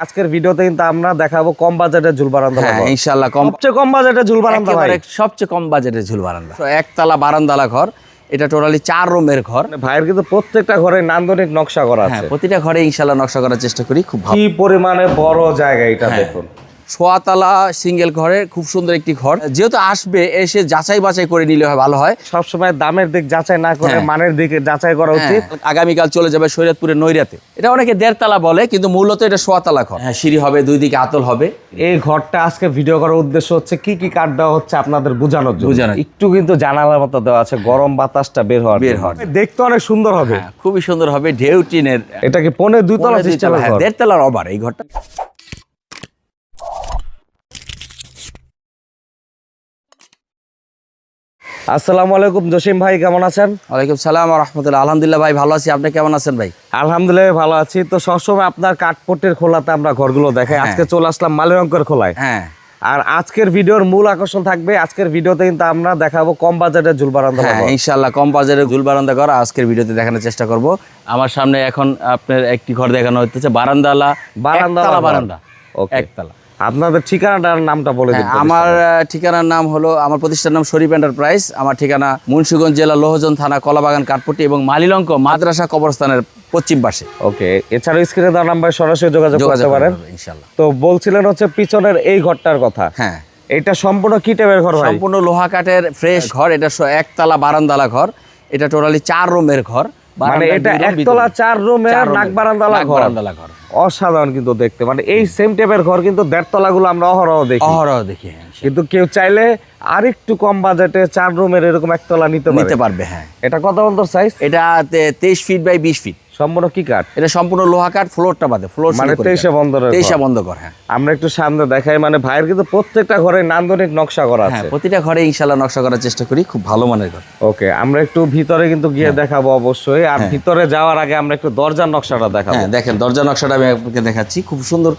আজকের ভিডিওতে কিন্তু আমরা দেখাবো কম বাজেটের ঝুল বারান্দা হ্যাঁ ইনশাআল্লাহ কম সবচেয়ে কম বাজেটের ঝুল বারান্দা ভাই। সবচেয়ে কম বাজেটের ঝুল বারান্দা। তো একতলা বারান্দালা ঘর এটা টোটালি চার রুমের ঘর। মানে ভাইয়ের কিন্তু প্রত্যেকটা ঘরে নান্দনিক নকশা করা হ্যাঁ আছে। প্রতিটা ঘরে ইনশাল্লাহ নকশা করার চেষ্টা করি খুব ভালো। কি পরিমাণে বড় জায়গা এটা হ্যাঁ। দেখুন। সোয়াতলা সিঙ্গেল ঘরে খুব সুন্দর একটি ঘর। যেহেতু আসবে এসে যাচাই বাছাই করে নিলে হয় ভালো হয়। সবসময় দামের দিক যাচাই না করে হ্যাঁ। মানের দিকে যাচাই করা উচিত। হ্যাঁ, আগামীকাল চলে যাবে শরীয়তপুরের নৈরাতে। এটা অনেকে দেড়তলা বলে কিন্তু মূলত এটা সোয়াতলা ঘর। হ্যাঁ সিঁড়ি হবে দুই দিকে আতল হবে। এই ঘরটা আজকে ভিডিও করার উদ্দেশ্য হচ্ছে কি কি কাঠ দেওয়া হচ্ছে আপনাদের বোঝানোর জন্য? বোঝানোর। একটু কিন্তু জানালার মতো দেওয়া আছে গরম বাতাসটা বের হওয়ার বের। হওয়ার। দেখতে অনেক সুন্দর হবে। হ্যাঁ খুবই সুন্দর হবে ঢেউ টিনের। এটা কি পনেরো দুই তলা, হ্যাঁ, দেড়তলার ওভার এই ঘরটা। আসসালামু আলাইকুম জসিম ভাই কেমন আছেন? ওয়ালাইকুম সালাম রহমতুল্লাহ। আলহামদুলিল্লাহ ভাই ভালো আছি। আপনি কেমন আছেন ভাই? আলহামদুলিল্লাহ ভালো আছি। তো সবসময় আপনার কাঠপট্টির খোলাতে আমরা ঘরগুলো দেখাই। হ্যাঁ। আজকে চলে আসলাম মালিরঙ্কের খোলায়। হ্যাঁ। আর আজকের ভিডিওর মূল আকর্ষণ থাকবে আজকের ভিডিওতে কিন্তু আমরা দেখাবো কম বাজেটের ঝুল বারান্দা হ্যাঁ ইনশাল্লাহ কম বাজারে ঝুল বারান্দা ঘর আজকের ভিডিওতে দেখানোর চেষ্টা করব। আমার সামনে এখন আপনার একটি ঘর দেখানো হচ্ছে বারান্দালা বারান্দালা। বারান্দা. একতলা। আপনাদের ঠিকানাটার নামটা বলে দিন হ্যাঁ, আমার ঠিকানার নাম হলো আমার প্রতিষ্ঠানের নাম শরীফ এন্টারপ্রাইজ আমার ঠিকানা মুন্সিগঞ্জ জেলা লোহজন থানা কলাবাগান কাঠপট্টি এবং মালিলঙ্ক মাদ্রাসা কবরস্থানের পশ্চিম পাশে। ওকে এছাড়াও স্ক্রিনে দেওয়া নাম্বার সরাসরি যোগাযোগ করতে পারেন। করতে ইনশাল্লাহ তো বলছিলেন হচ্ছে পিছনের এই ঘরটার কথা। হ্যাঁ। এটা সম্পূর্ণ কি টাইপের ঘর সম্পূর্ণ লোহা কাঠের ফ্রেশ ঘর এটা একতলা বারান্দালা ঘর। এটা টোটালি চার রুমের ঘর। মানে এটা একতলা চার রুমের নাক বারান্দালা ঘর। ঘর। অসাধারণ কিন্তু দেখতে। মানে এই সেম টাইপের ঘর কিন্তু দেড়তলা গুলো আমরা অহরহ দেখি। অহরহ দেখি হ্যাঁ কিন্তু কেউ চাইলে আরেকটু কম বাজেটে চার রুমের এরকম একতলা নিতে নিতে পারবে হ্যাঁ। এটা কত অন্তর সাইজ এটা তেইশ ফিট বাই বিশ ফিট সম্পূর্ণ কি কাঠ? এটা সম্পূর্ণ লোহা কাঠ ফ্লোরটা বাদে ফ্লোর মানে তেইশে বন্দরের তেইশে বন্ধ কর হ্যাঁ। আমরা একটু সামনে দেখাই মানে ভাইয়ের কিন্তু প্রত্যেকটা ঘরে নান্দনিক নকশা করা হ্যাঁ আছে। প্রতিটা ঘরে ইনশাল্লাহ নকশা করার চেষ্টা করি খুব ভালো মানের ঘর। ওকে আমরা একটু ভিতরে কিন্তু গিয়ে দেখাবো অবশ্যই আর ভিতরে যাওয়ার আগে আমরা একটু দরজার নকশাটা দেখাবো। হ্যাঁ দেখেন দরজা নকশাটা আমি আপনাকে দেখাচ্ছি খুব সুন্দর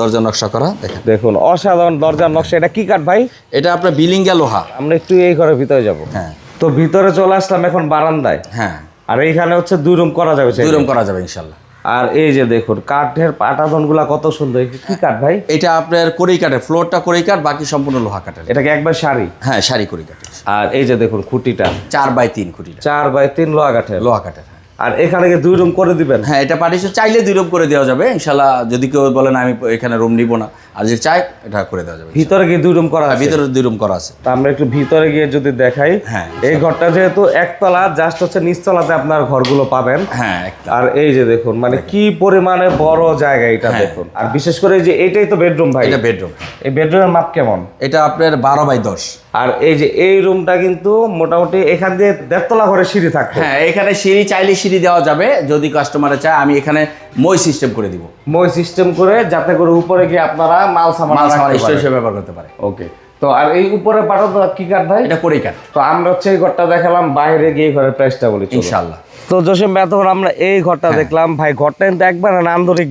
দরজা নকশা করা দেখেন। দেখুন অসাধারণ দরজার নকশা এটা কি কাঠ ভাই? এটা আপনার বিলিঙ্গা লোহা। আমরা একটু এই ঘরের ভিতরে যাব। হ্যাঁ। তো ভিতরে চলে আসলাম এখন বারান্দায়। হ্যাঁ। আর এইখানে হচ্ছে দুই রুম করা যাবে দুই রুম করা যাবে ইনশাল্লাহ। আর এই যে দেখুন কাঠের পাটাতনগুলা কত সুন্দর। কি কাঠ ভাই? এটা আপনার করেই কাঠের ফ্লোরটা করেই কাঠ বাকি সম্পূর্ণ লোহা কাঠের। এটা কি একবার শাড়ি হ্যাঁ শাড়ি কড়ি কাঠের। আর এই যে দেখুন খুঁটিটা। চার বাই তিন খুঁটিটা। চার বাই তিন লোহা কাঠের। লোহা কাঠের হ্যাঁ। আর এখানে দুই রুম করে দিবেন? হ্যাঁ এটা পার্টিশন চাইলে দুই রুম করে দেওয়া যাবে ইনশাল্লাহ। যদি কেউ বলেন আমি এখানে রুম নিব না। আর যদি চাই এটা করে দেওয়া যাবে। ভিতরে গিয়ে দুই রুম করা আছে? ভিতরে দুই রুম করা আছে। তা আমরা একটু ভিতরে গিয়ে যদি দেখাই হ্যাঁ, এই ঘরটা যেহেতু একতলা জাস্ট হচ্ছে নিচতলাতে আপনার ঘরগুলো পাবেন। হ্যাঁ আর এই যে দেখুন মানে কি পরিমাণে বড় জায়গা এটা দেখুন। আর বিশেষ করে এই যে এটাই তো বেডরুম ভাই। হ্যাঁ। এটা বেডরুম এই বেডরুমের মাপ কেমন? এটা আপনার বারো বাই দশ। আর এই যে এই রুমটা কিন্তু মোটামুটি এখান দিয়ে দেড়তলা ঘরে সিঁড়ি থাকে হ্যাঁ এখানে সিঁড়ি চাইলে সিঁড়ি দেওয়া যাবে যদি কাস্টমারে চায় আমি এখানে মই সিস্টেম করে দিব। মই সিস্টেম করে যাতে করে উপরে গিয়ে আপনারা মাল সামান মাল সামান হিসেবে ব্যবহার করতে পারে। ওকে তো আর এই উপরে পাঠাতো কি কাঠ ভাই? এটা করেই কাঠ। তো আমরা হচ্ছে এই ঘরটা দেখালাম বাইরে গিয়ে ঘরের প্রাইসটা বলি চলুন। তো জসিম ভাই, তখন আমরা এই ঘরটা হ্যাঁ। দেখলাম। ভাই ঘরটা কিন্তু একবার নান্দনিক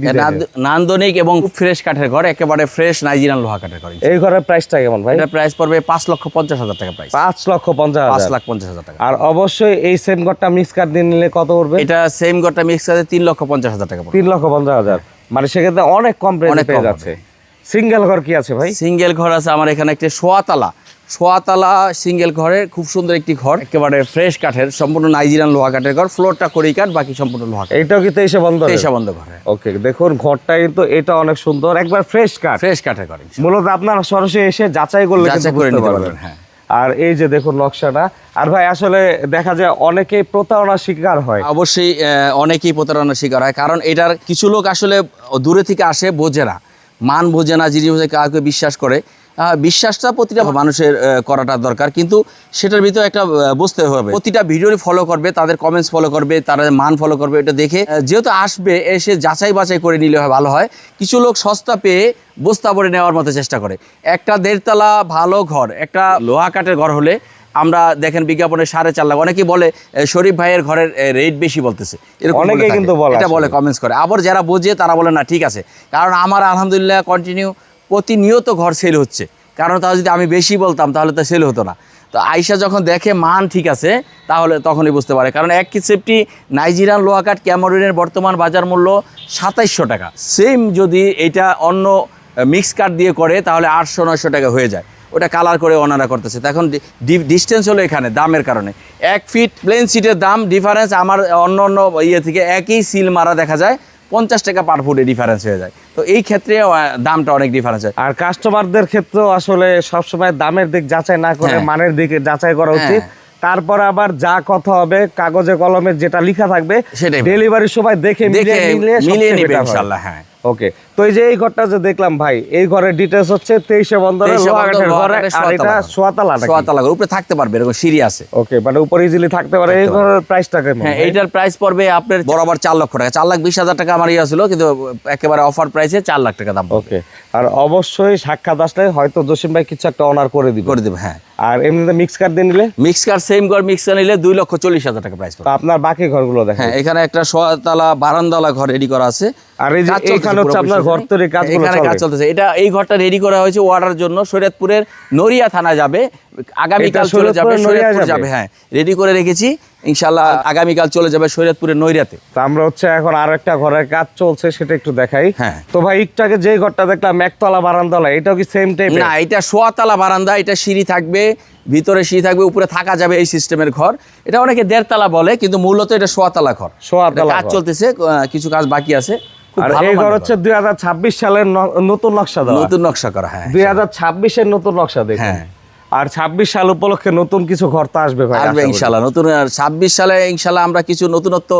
নান্দনিক এবং ফ্রেশ কাঠের ঘর একেবারে ফ্রেশ নাইজেরিয়ান লোহা কাঠের ঘর। এই ঘরের প্রাইসটা কেমন ভাই? এটা প্রাইস পড়বে পাঁচ লক্ষ পঞ্চাশ হাজার টাকা প্রাইস পাঁচ লক্ষ পঞ্চাশ পাঁচ লাখ পঞ্চাশ হাজার টাকা। আর অবশ্যই এই সেম ঘরটা মিক্স কাঠ দিয়ে নিলে কত পড়বে? এটা সেম ঘরটা মিক্স আছে তিন লক্ষ পঞ্চাশ হাজার টাকা তিন লক্ষ পঞ্চাশ হাজার। মানে সেক্ষেত্রে অনেক কম প্রাইসে পেয়ে যাচ্ছে। সিঙ্গেল ঘর কি আছে ভাই? সিঙ্গেল ঘর আছে আমার এখানে একটা সোয়াতলা। সোয়াতলা সিঙ্গেল ঘরের খুব সুন্দর একটি ঘর। একেবারে ফ্রেশ কাঠের সম্পূর্ণ নাইজেরিয়ান লোহা কাঠের ঘর। ফ্লোরটা কড়ি কাঠ বাকি সম্পূর্ণ লোহা এটাও কি তেইশে বন্ধ তেইশা বন্ধ ঘর ওকে দেখুন ঘরটা কিন্তু এটা অনেক সুন্দর। একবার ফ্রেশ কাঠ। ফ্রেশ কাঠের ঘর মূলত আপনার সরাসরি এসে যাচাই করলে যাচাই করে নিতে পারবেন। হ্যাঁ। আর এই যে দেখুন নকশাটা আর ভাই আসলে দেখা যায় অনেকেই প্রতারণার শিকার হয়। অবশ্যই অনেকেই প্রতারণার শিকার হয় কারণ এটার কিছু লোক আসলে দূরে থেকে আসে বোঝে না। মান বোঝে না জিনিস বোঝে কাউকে বিশ্বাস করে। বিশ্বাসটা প্রতিটা মানুষের করাটা দরকার। কিন্তু সেটার ভিতরে একটা বুঝতে হবে। প্রতিটা ভিডিও ফলো করবে তাদের কমেন্টস ফলো করবে তারা মান ফলো করবে এটা দেখে যেহেতু আসবে এসে যাচাই বাছাই করে নিলে হয় ভালো হয়। কিছু লোক সস্তা পেয়ে বস্তা ভরে নেওয়ার মতো চেষ্টা করে। একটা দেড়তলা ভালো ঘর একটা লোহা কাঠের ঘর হলে আমরা দেখেন বিজ্ঞাপনে সাড়ে চার লাখ অনেকেই বলে শরীফ ভাইয়ের ঘরের রেট বেশি বলতেছে। কিন্তু বলে এটা বলে কমেন্টস করে। আবার যারা বোঝে তারা বলে না ঠিক আছে। কারণ আমার আলহামদুলিল্লাহ কন্টিনিউ প্রতিনিয়ত ঘর সেল হচ্ছে। কারণ তাহলে যদি আমি বেশি বলতাম, তাহলে তো সেল হতো না। তো আয়সা যখন দেখে মান ঠিক আছে, তাহলে তখনই বুঝতে পারে। কারণ এক সেফটি নাইজেরিয়ান লোহা কাঠ ক্যামরিনের বর্তমান বাজার মূল্য সাতাইশশো টাকা। সেম যদি এটা অন্য মিক্স কাঠ দিয়ে করে, তাহলে আটশো, নয়শো টাকা হয়ে যায়। ওটা কালার করে ওনারা করতেছে। এখন ডিস্টেন্স হলো এখানে, দামের কারণে। এক ফিট প্লেন সিটের দাম ডিফারেন্স আমার অন্য অন্য ইয়ে থেকে একই সিল মারা দেখা যায়। পঞ্চাশ টাকা পার ফুটে ডিফারেন্স হয়ে যায়। তো এই ক্ষেত্রে দামটা অনেক ডিফারেন্স হয়। আর কাস্টমারদের ক্ষেত্রেও আসলে সবসময় দামের দিক যাচাই না করে হ্যাঁ। মানের দিকে যাচাই করা উচিত। তারপর আবার যা কথা হবে কাগজে কলমে যেটা লেখা থাকবে ডেলিভারি ডেলিভারির সময় দেখে মিলিয়ে নেবে ইনশাল্লাহ হ্যাঁ। ওকে তো এই যে এই ঘরটা যে দেখলাম ভাই এই ঘরের ডিটেলস হচ্ছে তেইশে এটা সোয়াতলা উপরে থাকতে পারবে এরকম সিঁড়ি আছে। ওকে মানে উপরে ইজিলি থাকতে পারে। এই ঘরের প্রাইসটা কেমন? হ্যাঁ এইটার প্রাইস পড়বে আপনার বরাবর চার লক্ষ টাকা। চার লাখ বিশ হাজার টাকা আমার ইয়ে ছিল কিন্তু একেবারে অফার প্রাইসে চার লাখ টাকা দাম ওকে আর অবশ্যই সাক্ষাৎ আসলে হয়তো জসিম ভাই কিছু একটা অনার করে দিবে। করে দেবে হ্যাঁ। আর এমনিতে মিক্স কার্ড দিয়ে নিলে? মিক্স কার সেম ঘর মিক্স কার নিলে দুই লক্ষ চল্লিশ হাজার টাকা প্রাইস তো আপনার বাকি ঘরগুলো দেখেন। হ্যাঁ এখানে একটা সোয়াতলা বারান্দালা ঘর রেডি করা আছে। আর এই যে এখানে হচ্ছে আপনার ঘর তৈরির কাজগুলো এখানে কাজ চলতেছে। এটা এই ঘরটা রেডি করা হয়েছে ওয়ার্ডার জন্য। শরীয়তপুরের নড়িয়া থানা যাবে। আগামীকাল চলে যাবে শরীয়তপুর যাবে? হ্যাঁ। রেডি করে রেখেছি। ইনশাল্লাহ আগামীকাল চলে যাবে শরীয়তপুরের নৈরাতে তো আমরা হচ্ছে এখন আর একটা ঘরের কাজ চলছে সেটা একটু দেখাই। হ্যাঁ। তো ভাই একটু আগে যে ঘরটা দেখলাম একতলা বারান্দলা এটাও কি সেম টাইপ না এটা সোয়াতলা বারান্দা এটা সিঁড়ি থাকবে ভিতরে সিঁড়ি থাকবে উপরে থাকা যাবে এই সিস্টেমের ঘর। এটা অনেকে দেড়তলা বলে কিন্তু মূলত এটা সোয়াতলা ঘর। সোয়াতলা কাজ চলতেছে কিছু কাজ বাকি আছে। আর এই ঘর হচ্ছে দুই হাজার ছাব্বিশ সালের নতুন নকশা দেওয়া। নতুন নকশা করা হ্যাঁ দুই হাজার ছাব্বিশের নতুন নকশা দেখুন। হ্যাঁ। আর ছাব্বিশ সাল উপলক্ষে নতুন কিছু ঘর তো আসবে ভাই আসবে আশা ইনশাল্লাহ নতুন ছাব্বিশ সালে ইনশাল্লাহ আমরা কিছু নতুনত্ব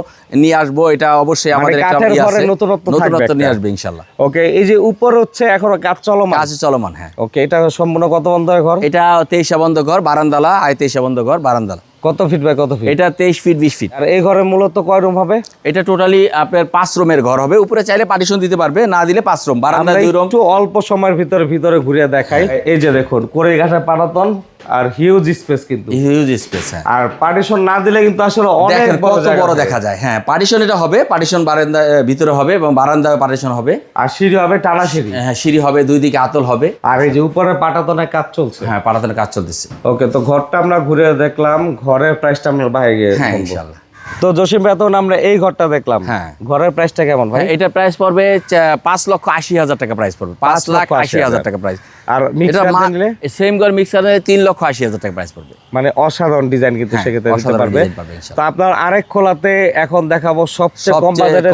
নিয়ে আসব এটা অবশ্যই মানে আমাদের একটা ইয়ে আছে। নতুনত্ব নতুনত্ব নিয়ে আসবে ইনশাল্লাহ ওকে এই যে উপর হচ্ছে এখনও কাজ চলমান? কাজ চলমান হ্যাঁ। ওকে এটা সম্পূর্ণ কত বন্ধ ঘর? এটা তেইশা বন্ধ ঘর বারান্দালা আয় তেইশা বন্ধ ঘর বারান্দালা। কত ফিট বাই কত ফিট এটা তেইশ ফিট বিশ ফিট আর এই ঘরে মূলত কয় রুম হবে? এটা টোটালি আপনার পাঁচ রুমের ঘর হবে। উপরে চাইলে পার্টিশন দিতে পারবে না দিলে পাঁচ রুম বারান্দা দুই রুম একটু অল্প সময়ের ভিতরে ভিতরে ঘুরিয়ে দেখাই। এই যে দেখুন কোরে ঘাটে পাটাতন আর হিউজ স্পেস কিন্তু। হিউজ স্পেস হ্যাঁ। আর পার্টিশন না দিলে কিন্তু আসলে অনেক বড় কত বড় দেখা যায়। হ্যাঁ পার্টিশন এটা হবে পার্টিশন বারান্দা ভিতরে হবে এবং বারান্দা পার্টিশন হবে। আর সিঁড়ি হবে টানা সিঁড়ি। হ্যাঁ সিঁড়ি হবে দুই দিকে আতল হবে। আর এই যে উপরে পাটাতনের কাজ চলছে। হ্যাঁ পাড়াতনের কাজ চলতেছে। ওকে তো ঘরটা আমরা ঘুরে দেখলাম। ঘরের প্রাইসটা আমরা বাইরে গিয়ে হ্যাঁ। ইনশাল্লাহ। তো জসিম আমরা এই ঘরটা দেখলাম। হ্যাঁ। ঘরের প্রাইসটা কেমন ভাই? হ্যাঁ, এটা প্রাইস পড়বে পাঁচ লক্ষ আশি হাজার টাকা প্রাইস পড়বে। পাঁচ লাখ আশি হাজার টাকা প্রাইস আর মিক্সার নিলে? সেম গর মিক্সারে তিন লক্ষ আশি হাজার টাকা প্রাইস পড়বে। মানে অসাধারণ ডিজাইন কিন্তু হ্যাঁ, সেক্ষেত্রে দিতে পারবে। তো আপনার আরেক খোলাতে এখন দেখাবো সবচেয়ে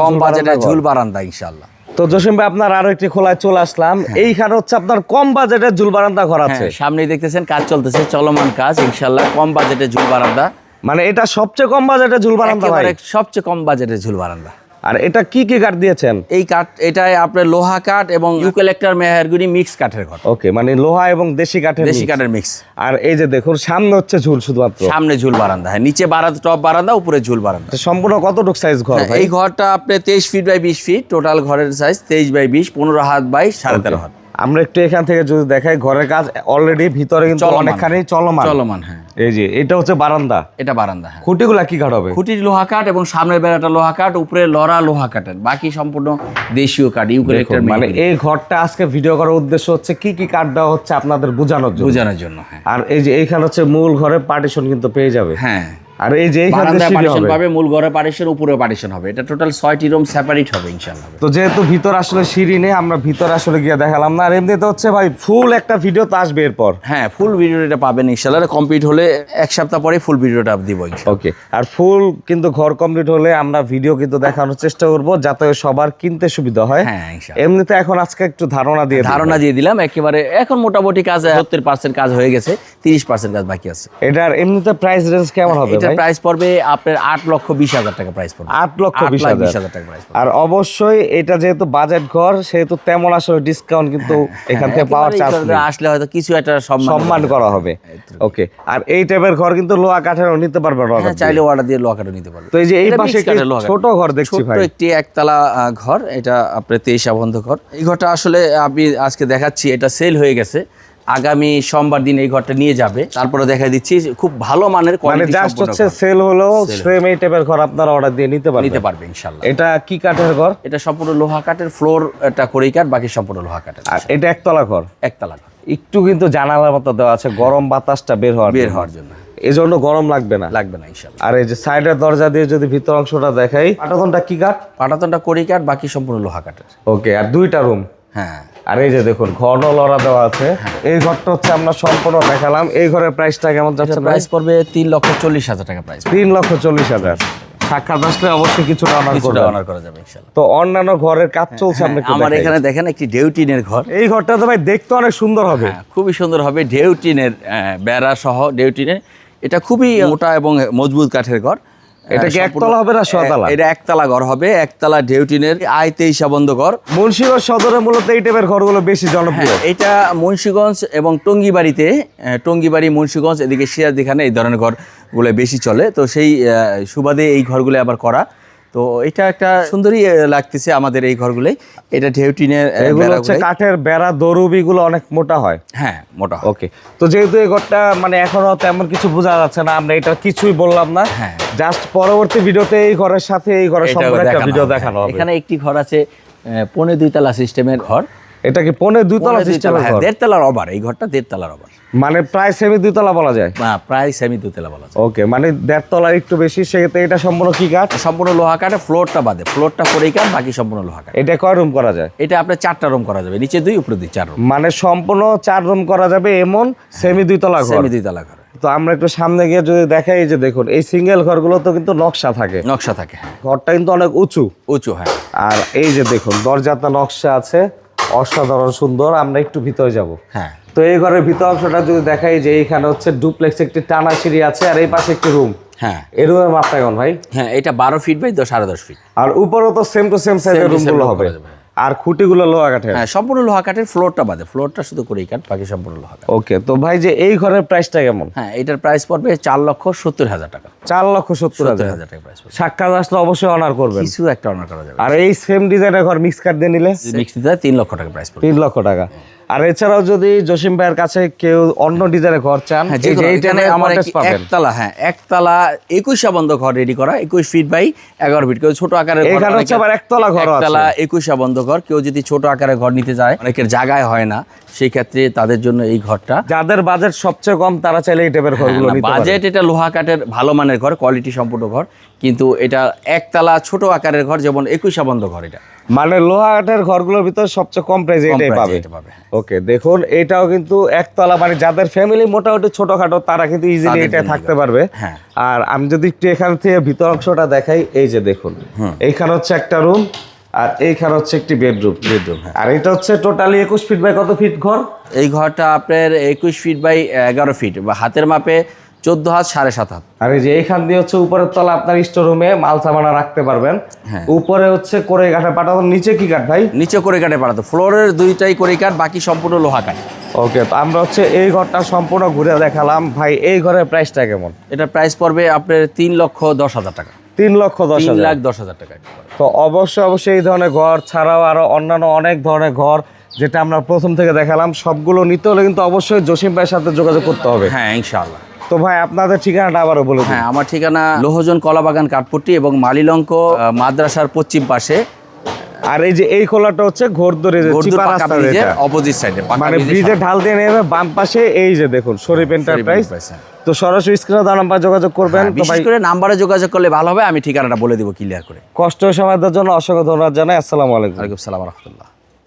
কম বাজেটে ঝুল বারান্দা ইনশাল্লাহ। তো জসিম ভাই আপনার আরও একটি খোলায় চলে আসলাম। এইখানে হচ্ছে আপনার কম বাজেটের ঝুল বারান্দা ঘর আছে। সামনে সামনেই দেখতেছেন কাজ চলতেছে চলমান কাজ ইনশাল্লাহ কম বাজেটে ঝুল বারান্দা। মানে এটা সবচেয়ে কম বাজেটের ঝুল বারান্দা সবচেয়ে কম বাজেটে ঝুল বারান্দা। আর এটা কি কি কাঠ দিয়েছেন? এই কাঠ এটাই আপনার লোহা কাঠ এবং ইউক্যালেক্টার মেহারগুড়ি মিক্স কাঠের ঘর। ওকে মানে লোহা এবং দেশি কাঠের দেশি কাঠের মিক্স আর এই যে দেখুন সামনে হচ্ছে ঝুল শুধুমাত্র। সামনে ঝুল বারান্দা হ্যাঁ নিচে বারান্দা টপ বারান্দা উপরে ঝুল বারান্দা। তো সম্পূর্ণ কতটুক সাইজ ঘর হ্যাঁ, এই ঘরটা আপনি তেইশ ফিট বাই বিশ ফিট টোটাল ঘরের সাইজ তেইশ বাই বিশ পনেরো হাত বাই সাড়ে তেরো হাত। আমরা একটু এখান থেকে যদি দেখাই ঘরের কাজ অলরেডি ভিতরে কিন্তু অনেকখানি চলমান। চলমান হ্যাঁ। এই যে এটা হচ্ছে বারান্দা। এটা বারান্দা হ্যাঁ। খুঁটিগুলা কি কাঠ হবে? খুঁটির লোহা কাঠ এবং সামনের বেড়াটা লোহা কাঠ উপরে লড়া লোহা কাঠের। বাকি সম্পূর্ণ দেশীয় কাঠ ইউক্যালেক্টার মানে এই ঘরটা আজকে ভিডিও করার উদ্দেশ্য হচ্ছে কি কি কাঠ দেওয়া হচ্ছে আপনাদের বোঝানোর জন্য। বোঝানোর জন্য হ্যাঁ। আর এই যে এইখানে হচ্ছে মূল ঘরে পার্টিশন কিন্তু পেয়ে যাবে। হ্যাঁ। আর এই যে পার্টিশন পাবে মূল ঘরে পার্টিশন উপরে পার্টিশন হবে। এটা টোটাল ছয়টি রুম সেপারেট হবে ইনশাআল্লাহ। তো যেহেতু ভিতর আসলে সিঁড়ি নেই আমরা ভিতর আসলে গিয়ে দেখালাম না। আর এমনিতে হচ্ছে ভাই ফুল একটা ভিডিও তো আসবে এরপর। হ্যাঁ ফুল ভিডিওটা পাবেন ইনশাআল্লাহ। কমপ্লিট হলে এক সপ্তাহ পরে ফুল ভিডিওটা দিব ওকে আর ফুল কিন্তু ঘর কমপ্লিট হলে আমরা ভিডিও কিন্তু দেখানোর চেষ্টা করব যাতে সবার কিনতে সুবিধা হয়। হ্যাঁ ইনশাআল্লাহ। এমনিতে এখন আজকে একটু ধারণা দিয়ে ধারণা দিয়ে দিলাম একেবারে এখন মোটামুটি কাজ সত্তর পার্সেন্ট কাজ হয়ে গেছে তিরিশ পার্সেন্ট কাজ বাকি আছে। এটার এমনিতে প্রাইস রেঞ্জ কেমন হবে এটা প্রাইস পড়বে আপনার আট লক্ষ বিশ হাজার টাকা প্রাইস পড়বে। আট লক্ষ বিশ হাজার। টাকা প্রাইস আর অবশ্যই এটা যেহেতু বাজেট ঘর সেহেতু তেমন আসলে ডিসকাউন্ট কিন্তু এখান থেকে পাওয়ার হ্যাঁ, চান্স আসলে হয়তো কিছু একটা সম্মান করা হবে। ওকে আর এই টাইপের ঘর কিন্তু লোহা কাঠেরও নিতে পারবে হ্যাঁ। চাইলে অর্ডার দিয়ে লোহাকাটা নিতে পারবে। তো এই যে এই পাশে কাঠের লোহা। ছোট ঘর দেখছি ভাই। একটি একতলা ঘর এটা আপনার তেইশা বন্ধ ঘর। এই ঘরটা আসলে আমি আজকে দেখাচ্ছি এটা সেল হয়ে গেছে। আগামী সোমবার দিন এই ঘরটা নিয়ে যাবে। তারপরে দেখা দিচ্ছি খুব ভালো মানের মানে কোয়ালিটি জাস্ট হচ্ছে সেল এই টাইপের ঘর আপনারা অর্ডার দিয়ে নিতে পারবেন। নিতে পারবে ইনশাল্লাহ এটা কি কাঠের ঘর? এটা সম্পূর্ণ লোহা কাঠের ফ্লোর এটা কড়ি কাঠ বাকি সম্পূর্ণ লোহা কাঠের আর এটা একতলা ঘর? একতলা ঘর। একটু কিন্তু জানালার মতো দেওয়া আছে গরম বাতাসটা বের হওয়ার বের জন্য। হওয়ার জন্য। এজন্য গরম লাগবে না। লাগবে না ইনশাল্লাহ আর এই যে সাইডের দরজা দিয়ে যদি ভিতর অংশটা দেখাই। পাটাতনটা কি কাঠ? পাটাতনটা কড়ি কাঠ বাকি সম্পূর্ণ লোহা কাঠের। ওকে আর দুইটা রুম হ্যাঁ। আর এই যে দেখুন ঘন লড়া দেওয়া আছে। এই ঘরটা হচ্ছে আমরা সম্পূর্ণ দেখালাম। এই ঘরের প্রাইসটা কেমন যাচ্ছে প্রাইস পড়বে তিন লক্ষ চল্লিশ হাজার টাকা প্রাইস তিন লক্ষ চল্লিশ হাজার। সাক্ষাৎ আসলে অবশ্যই অনার অনার করা যাবে তো অন্যান্য ঘরের কাজ চলছে আমরা একটু আমার এখানে দেখেন একটি ডেউটিনের ঘর। এই ঘরটা তো ভাই দেখতে অনেক সুন্দর হবে। হ্যাঁ, খুবই সুন্দর হবে। ডেউটিনের বেড়া সহ ডেউটিনের এটা খুবই মোটা এবং মজবুত কাঠের ঘর। এটা কি আহ, একতলা হবে না সোয়াতলা? এটা একতলা ঘর হবে একতলা ডেউটিনের আয় তেইশা বন্ধ ঘর। মুন্সিগঞ্জ সদরে মূলত এই টাইপের ঘরগুলো বেশি জনপ্রিয়। হ্যাঁ, এটা মুন্সিগঞ্জ এবং টঙ্গিবাড়িতে টঙ্গিবাড়ি মুন্সিগঞ্জ এদিকে সিরাজদিখানে এই ধরনের ঘরগুলো বেশি চলে। তো সেই সুবাদে এই ঘরগুলো আবার করা। তো এটা একটা সুন্দরই লাগতেছে আমাদের এই ঘরগুলো এটা ঢেউটিনের এগুলো হচ্ছে কাঠের বেড়া দরুবি গুলো অনেক মোটা হয়। হ্যাঁ মোটা ওকে তো যেহেতু এই ঘরটা মানে এখনও তেমন কিছু বোঝা যাচ্ছে না আমরা এটা কিছুই বললাম না। হ্যাঁ। জাস্ট পরবর্তী ভিডিওতে এই ঘরের সাথে এই ঘরের সম্পর্কে একটা ভিডিও দেখানো হবে। এখানে একটি ঘর আছে পনেরো পৌনে দুই তালা সিস্টেমের ঘর। এটা কি পনে দুইতলা তলা, হ্যাঁ, ঘর? দেড় তলার ওভার এই ঘরটা দেড় তলার ওভার। মানে প্রায় সেমি দুইতলা বলা যায়? হ্যাঁ প্রায় সেমি দুতলা বলা যায়। ওকে মানে দেড় তলার একটু বেশি সেক্ষেত্রে এটা সম্পূর্ণ কি কাঠ? সম্পূর্ণ লোহা কাঠে ফ্লোরটা বাদে ফ্লোরটা করেই কাঠ বাকি সম্পূর্ণ লোহা কাঠ। এটা কয় রুম করা যায়? এটা আপনার চারটা রুম করা যাবে নিচে দুই উপরে দুই চার রুম মানে সম্পূর্ণ চার রুম করা যাবে এমন সেমি দুইতলা ঘর? সেমি দুই তলা ঘর। তো আমরা একটু সামনে গিয়ে যদি দেখাই এই যে দেখুন এই সিঙ্গেল ঘরগুলো তো কিন্তু নকশা থাকে। নকশা থাকে হ্যাঁ। ঘরটা কিন্তু অনেক উঁচু। উঁচু হ্যাঁ। আর এই যে দেখুন দরজাটা নকশা আছে। অসাধারণ সুন্দর আমরা একটু ভিতরে যাব। হ্যাঁ। তো এই ঘরের ভিতর অংশটা যদি দেখাই যে এইখানে হচ্ছে ডুপ্লেক্স একটি টানা সিঁড়ি আছে আর এই পাশে একটি রুম হ্যাঁ। এই রুমের মাপটা কেমন ভাই? হ্যাঁ এটা বারো ফিট বাই দশ সাড়ে দশ ফিট আর উপরও তো সেম টু সেম সাইজের রুমগুলো হবে। আর খুঁটিগুলো লোহা কাঠের? হ্যাঁ সম্পূর্ণ লোহা কাঠের ফ্লোরটা বাদে ফ্লোরটা শুধু করেই কাঠ বাকি সম্পূর্ণ লোহা কাঠ। ওকে তো ভাই যে এই ঘরের প্রাইসটা কেমন? হ্যাঁ এটার প্রাইস পড়বে চার লক্ষ সত্তর হাজার টাকা। চার লক্ষ সত্তর হাজার। হাজার টাকা প্রাইস সাক্ষাৎ আসলে অবশ্যই অনার করবেন। কিছু একটা অনার করা যাবে। আর এই সেম ডিজাইনের ঘর মিক্স কাঠ দিয়ে নিলে? মিক্সিতে তিন লক্ষ টাকা প্রাইস পড়বে। তিন লক্ষ টাকা। আর এছাড়াও যদি জসিম ভাইয়ের কাছে কেউ অন্য ডিজাইনের ঘর চান হ্যাঁ, একতলা হ্যাঁ একতলা একুশ বন্ধ ঘর রেডি করা একুশ ফিট বাই এগারো ফিট কেউ ছোট আকারের একতলা ঘর। একতলা একুশা বন্ধ ঘর কেউ যদি ছোট আকারের ঘর নিতে যায় অনেকের জায়গায় হয় না সেই ক্ষেত্রে তাদের জন্য এই ঘরটা। যাদের বাজেট সবচেয়ে কম তারা চাইলে এই টাইপের ঘরগুলো বাজেট এটা লোহা কাঠের ভালো মানের ঘর কোয়ালিটি সম্পূর্ণ ঘর কিন্তু এটা একতলা ছোট আকারের ঘর যেমন একুশা বন্ধ ঘর এটা। মানে লোহা কাঠের ঘরগুলোর ভিতর সবচেয়ে কম প্রাইসে এটাই পাবে। হ্যাঁ। ওকে দেখুন এটাও কিন্তু একতলা মানে যাদের ফ্যামিলি মোটামুটি ছোটখাটো তারা কিন্তু ইজিলি এটা থাকতে পারবে। হ্যাঁ। আর আমি যদি একটু এখান থেকে ভিতর অংশটা দেখাই এই যে দেখুন এইখানে হচ্ছে একটা রুম আর এইখানে হচ্ছে একটি বেডরুম বেডরুম হ্যাঁ। আর এটা হচ্ছে টোটালি একুশ ফিট বাই কত ফিট ঘর? এই ঘরটা আপনার একুশ ফিট বাই এগারো ফিট বা হাতের মাপে চোদ্দ হাত সাড়ে সাত হাত। আর এই যে এইখান দিয়ে হচ্ছে উপরের তলা আপনার স্টোর রুমে মাল সামানা রাখতে পারবেন। হ্যাঁ। উপরে হচ্ছে করে কাঠে পাঠাবো নিচে কি কাঠ ভাই? নিচে করে কাঠে পাঠাতো ফ্লোরের দুইটাই করে কাঠ বাকি সম্পূর্ণ লোহা কাঠ। ওকে তো আমরা হচ্ছে এই ঘরটা সম্পূর্ণ ঘুরে দেখালাম। ভাই এই ঘরের প্রাইসটা কেমন? এটা প্রাইস পড়বে আপনার তিন লক্ষ দশ হাজার টাকা। তিন লক্ষ দশ হাজার। লাখ দশ হাজার টাকা তো অবশ্যই অবশ্যই এই ধরনের ঘর ছাড়াও আরও অন্যান্য অনেক ধরনের ঘর যেটা আমরা প্রথম থেকে দেখালাম সবগুলো নিতে হলে কিন্তু অবশ্যই জসিম ভাইয়ের সাথে যোগাযোগ করতে হবে। হ্যাঁ ইনশাল্লাহ তো ভাই আপনাদের ঠিকানাটা আবারও বলুন হ্যাঁ আমার ঠিকানা লোহজন কলাবাগান কাঠপট্টি এবং মালিলঙ্ক মাদ্রাসার পশ্চিম পাশে আর এই যে এই খোলাটা হচ্ছে ঘোরদরে যে চিপা রাস্তা ব্রিজের অপোজিট সাইডে মানে ব্রিজে ঢাল দিয়ে নেবে বাম পাশে এই যে দেখুন শরীফ এন্টারপ্রাইজ তো সরাসরি স্ক্রিনে দেওয়া নাম্বার যোগাযোগ করবেন হ্যাঁ, বিশেষ করে নাম্বারে যোগাযোগ করলে ভালো হবে আমি ঠিকানাটা বলে দিব ক্লিয়ার করে। কষ্ট সময় দেওয়ার জন্য অসংখ্য ধন্যবাদ জানাই আসসালামু আলাইকুম। ওয়ালাইকুম সালাম রহমতুল্লাহ।